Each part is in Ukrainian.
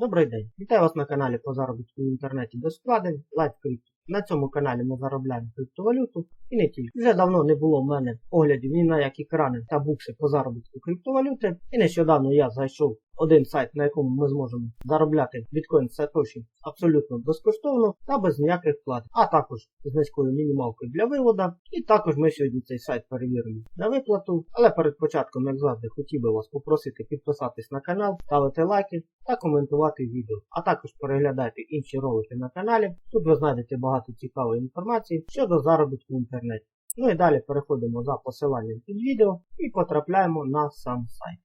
Добрий день! Вітаю вас на каналі по заробітку в інтернеті без вкладень LiveCrypto. На цьому каналі ми заробляємо криптовалюту і не тільки. Вже давно не було в мене оглядів ні на які крани та букси по заробітку криптовалюти. І нещодавно я зайшов один сайт, на якому ми зможемо заробляти біткоін Сатоші абсолютно безкоштовно та без ніяких плат, а також з низькою мінімалкою для вивода. І також ми сьогодні цей сайт перевіримо на виплату. Але перед початком, як завжди, хотів би вас попросити підписатись на канал, ставити лайки та коментувати відео. А також переглядайте інші ролики на каналі. Тут ви знайдете багато цікавої інформації щодо заробітку в інтернеті. Ну і далі переходимо за посиланням під відео і потрапляємо на сам сайт.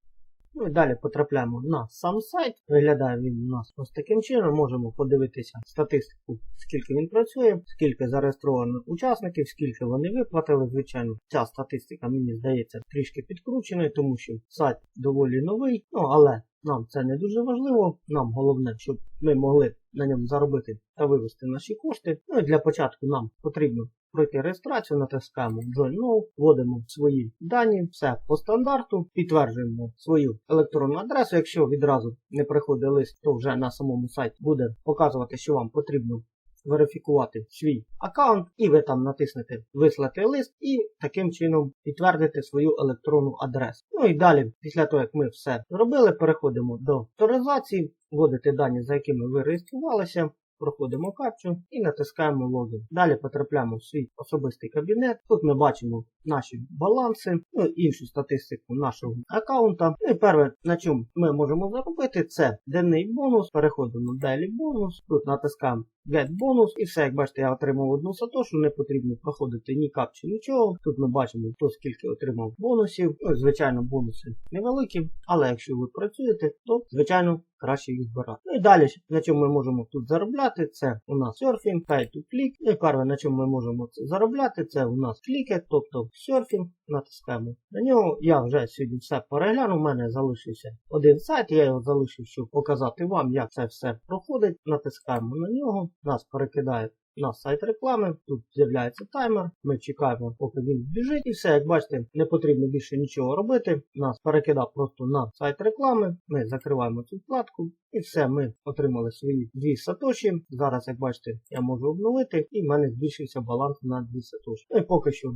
Ну і далі потрапляємо на сам сайт. Виглядає він у нас ось таким чином. Можемо подивитися статистику, скільки він працює, скільки зареєстровано учасників, скільки вони виплатили. Звичайно, ця статистика, мені здається, трішки підкручена, тому що сайт доволі новий. Ну, але нам це не дуже важливо. Нам головне, щоб ми могли на ньому заробити та вивести наші кошти. Ну і для початку нам потрібно пройти реєстрацію, натискаємо Join Now, вводимо свої дані, все по стандарту, підтверджуємо свою електронну адресу. Якщо відразу не приходить лист, то вже на самому сайті буде показувати, що вам потрібно верифікувати свій аккаунт, і ви там натиснете Вислати лист і таким чином підтвердите свою електронну адресу. Ну і далі, після того, як ми все зробили, переходимо до авторизації, вводите дані, за якими ви реєструвалися. Проходимо капчу і натискаємо логін. Далі потрапляємо в свій особистий кабінет. Тут ми бачимо наші баланси, ну іншу статистику нашого аккаунта. Ну і перше, на чому ми можемо заробити, це денний бонус. Переходимо в Daily бонус. Тут натискаємо Get бонус. І все, як бачите, я отримав одну сатошу, не потрібно проходити ні капчу, нічого. Тут ми бачимо, хто скільки отримав бонусів. Ну, звичайно, бонуси невеликі, але якщо ви працюєте, то звичайно краще їх збирати. Ну і далі, на чому ми можемо тут заробляти, це у нас серфінг, pay to click. Ну і перше, на чому ми можемо це заробляти, це у нас кліки, тобто серфінг. Натискаємо на нього. Я вже сьогодні все переглянув. У мене залишився один сайт. Я його залишив, щоб показати вам, як це все проходить. Натискаємо на нього, нас перекидає на сайт реклами. Тут з'являється таймер. Ми чекаємо, поки він біжить. І все, як бачите, не потрібно більше нічого робити. Нас перекидав просто на сайт реклами. Ми закриваємо цю вкладку. І все, ми отримали свої дві сатоші. Зараз, як бачите, я можу обновити, і в мене збільшився баланс на дві сатоші. Ну і поки що.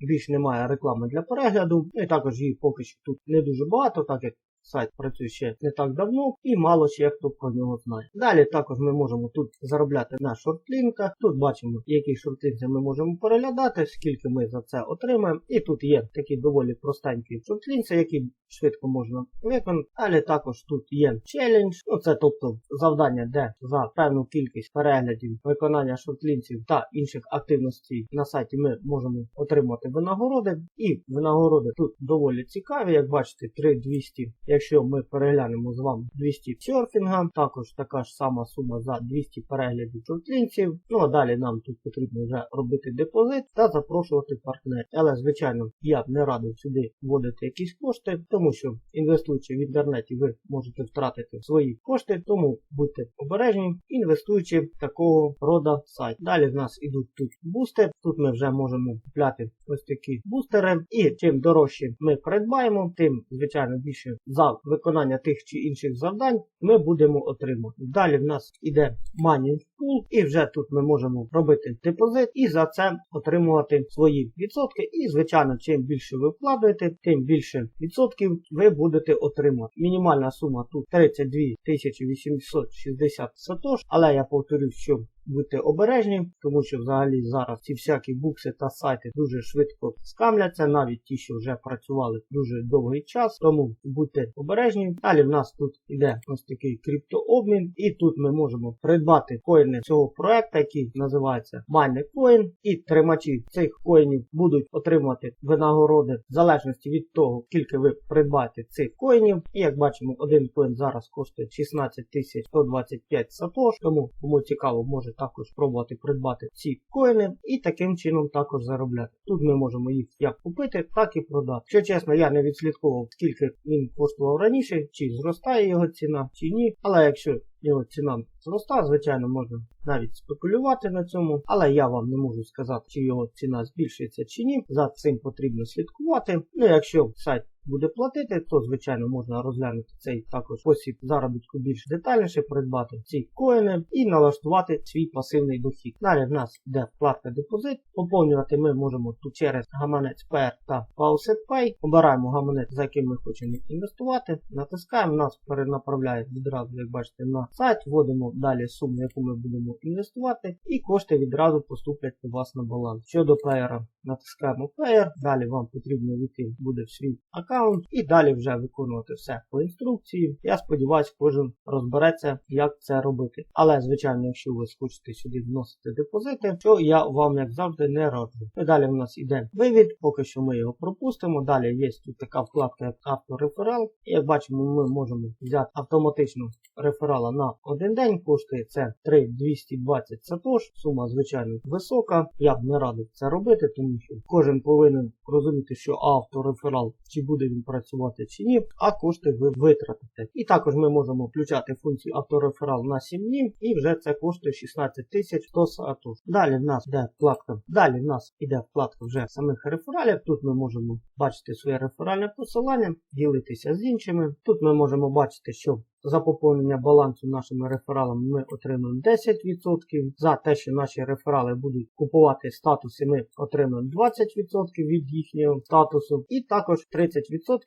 Більш немає реклами для перегляду, і також її поки що тут не дуже багато, так як сайт працює ще не так давно і мало ще хто про нього знає. Далі також ми можемо тут заробляти на шортлінках. Тут бачимо, які шортлінки ми можемо переглядати, скільки ми за це отримаємо. І тут є такі доволі простенькі шортлінці, які швидко можна виконати. Далі також тут є челендж. Ну це тобто завдання, де за певну кількість переглядів, виконання шортлінців та інших активностей на сайті ми можемо отримати винагороди. І винагороди тут доволі цікаві, як бачите, 3200. Якщо ми переглянемо з вами 200 серфінга, також така ж сама сума за 200 переглядів шортлінців. Ну а далі нам тут потрібно вже робити депозит та запрошувати партнерів. Але, звичайно, я б не радив сюди вводити якісь кошти, тому що інвестуючи в інтернеті, ви можете втратити свої кошти, тому будьте обережні, інвестуючи в такого рода сайт. Далі в нас ідуть тут бустер. Тут ми вже можемо купляти ось такі бустери. І чим дорожче ми придбаємо, тим, звичайно, більше за виконання тих чи інших завдань ми будемо отримувати. Далі в нас іде Money Pool, і вже тут ми можемо робити депозит і за це отримувати свої відсотки. І, звичайно, чим більше ви вкладаєте, тим більше відсотків ви будете отримати. Мінімальна сума тут 32 860 сатош, але я повторюю, що Будьте обережні, тому що взагалі зараз ці всякі букси та сайти дуже швидко скамляться, навіть ті, що вже працювали дуже довгий час. Тому будьте обережні. Далі в нас тут іде ось такий криптообмін, і тут ми можемо придбати коїни цього проекту, який називається MineCoin. І тримачі цих коїнів будуть отримувати винагороди в залежності від того, скільки ви придбаєте цих коїнів. І як бачимо, один коін зараз коштує 16 125 сатош, тому кому цікаво, може також пробувати придбати ці коїни і таким чином також заробляти. Тут ми можемо їх як купити, так і продати. Що чесно, я не відслідковував, скільки він коштував раніше, чи зростає його ціна, чи ні. Але якщо його ціна зроста, звичайно, можна навіть спекулювати на цьому, але я вам не можу сказати, чи його ціна збільшується чи ні. За цим потрібно слідкувати. Ну, якщо сайт буде платити, то звичайно можна розглянути цей також спосіб заробітку більш детальніше, придбати ці коїни і налаштувати свій пасивний дохід. Далі в нас йде вкладка депозит. Поповнювати ми можемо тут через гаманець PR та Faucet Pay. Обираємо гаманець, за яким ми хочемо інвестувати. Натискаємо, нас перенаправляє відразу, як бачите, на сайт. Вводимо далі суму, яку ми будемо інвестувати, і кошти відразу поступлять у вас на баланс. Щодо Payer, натискаємо Payer. Далі вам потрібно війти буде в свій аккаунт і далі вже виконувати все по інструкції. Я сподіваюся, кожен розбереться, як це робити. Але, звичайно, якщо ви хочете сюди вносити депозити, то я вам, як завжди, не раджу. І далі в нас іде вивід, поки що ми його пропустимо. Далі є тут така вкладка, як автореферал. І як бачимо, ми можемо взяти автоматично реферала на один день. Коштує це 3220 сатош. Сума, звичайно, висока. Я б не радив це робити, тому що кожен повинен розуміти, що автореферал чи буде він працювати чи ні, а кошти ви витратите. І також ми можемо включати функцію автореферал на 7 днів, і вже це коштує 16 тисяч то сату. Далі в нас йде вкладка. Далі в нас іде вкладка вже самих рефералів. Тут ми можемо бачити своє реферальне посилання, ділитися з іншими. Тут ми можемо бачити, що за поповнення балансу нашими рефералами ми отримуємо 10%. За те, що наші реферали будуть купувати статуси, ми отримуємо 20% від їхнього статусу, і також 30%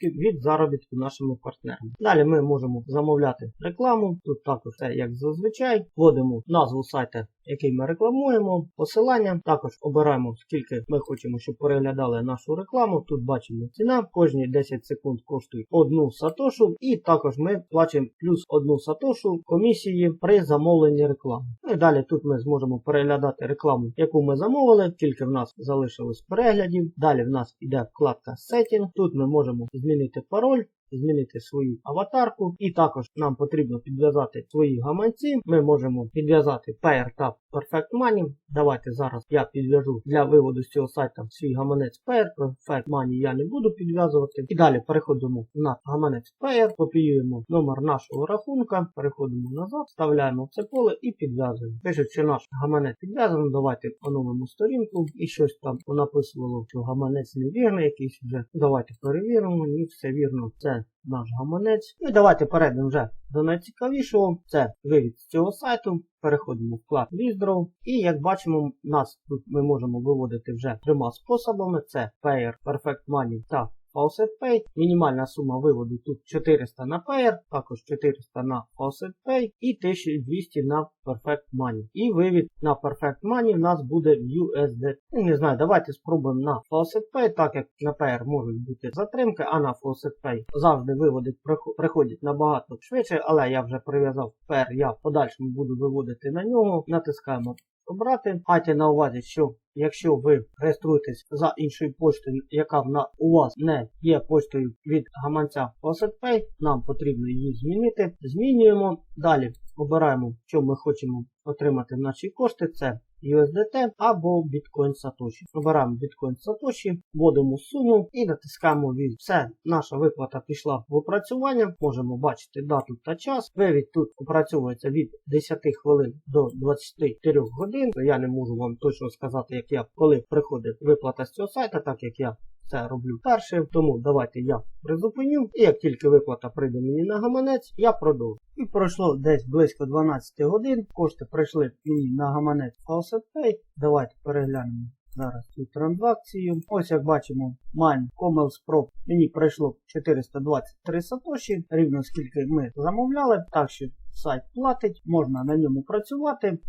від заробітку нашими партнерам. Далі ми можемо замовляти рекламу. Тут також як зазвичай. Вводимо назву сайта, який ми рекламуємо, посилання. Також обираємо, скільки ми хочемо, щоб переглядали нашу рекламу. Тут бачимо ціна. Кожні 10 секунд коштує одну сатошу, і також ми плачемо плюс одну сатошу комісії при замовленні реклами. Ну і далі тут ми зможемо переглядати рекламу, яку ми замовили, скільки в нас залишилось переглядів. Далі в нас іде вкладка Setting. Тут ми можемо змінити пароль. Змінити свою аватарку, і також нам потрібно підв'язати свої гаманці. Ми можемо підв'язати Payer та Perfect Money. Давайте зараз я підв'яжу для виводу з цього сайта свій гаманець Payer. Perfect Money я не буду підв'язувати. І далі переходимо на гаманець Payer, копіюємо номер нашого рахунка, переходимо назад, вставляємо в це поле і підв'язуємо. Пишуть, що наш гаманець підв'язаний. Давайте оновимо сторінку і щось там написувало, що гаманець невірний якийсь вже. Давайте перевіримо, і все вірно. Це наш гаманець. Ну і давайте перейдемо вже до найцікавішого. Це вивід з цього сайту. Переходимо в вклад Withdraw. І як бачимо, нас тут ми можемо виводити вже трьома способами: це Payer, Perfect Money та Faucet Pay. Мінімальна сума виводу тут 400 на Payer, також 400 на Faucet Pay і 1200 на Perfect Money. І вивід на Perfect Money в нас буде в USD. Ну, не знаю, давайте спробуємо на Faucet Pay, так як на Payer можуть бути затримки, а на Faucet Pay завжди виводи приходять набагато швидше, але я вже прив'язав Payer, я в подальшому буду виводити на нього. Натискаємо обрати. Майте на увазі, що якщо ви реєструєтесь за іншою поштою, яка у вас не є поштою від гаманця FaucetPay, нам потрібно її змінити. Змінюємо. Далі обираємо, що ми хочемо отримати наші кошти. Це USDT або Bitcoin Satoshi. Обираємо Bitcoin Satoshi, вводимо суму і натискаємо від. Все, наша виплата пішла в опрацювання. Можемо бачити дату та час. Вивід тут опрацьовується від 10 хвилин до 24 годин. Я не можу вам точно сказати, як я коли приходить виплата з цього сайта, так як я це роблю першим. Тому давайте я призупиню. І як тільки виплата прийде мені на гаманець, я продовжу. І пройшло десь близько 12 годин. Кошти прийшли мені на гаманець Faucet Pay. Давайте переглянемо. Зараз цю транзакцію. Ось як бачимо, Mine Commerce Pro мені прийшло 423 сатоші, рівно скільки ми замовляли. Так що сайт платить, можна на ньому працювати.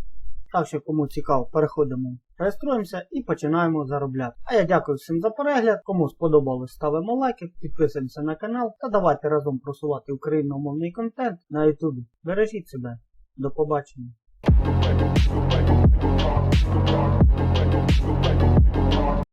Так що, кому цікаво, переходимо, реєструємося і починаємо заробляти. А я дякую всім за перегляд. Кому сподобалось, ставимо лайки, підписуємося на канал та давайте разом просувати україномовний контент на YouTube. Бережіть себе. До побачення.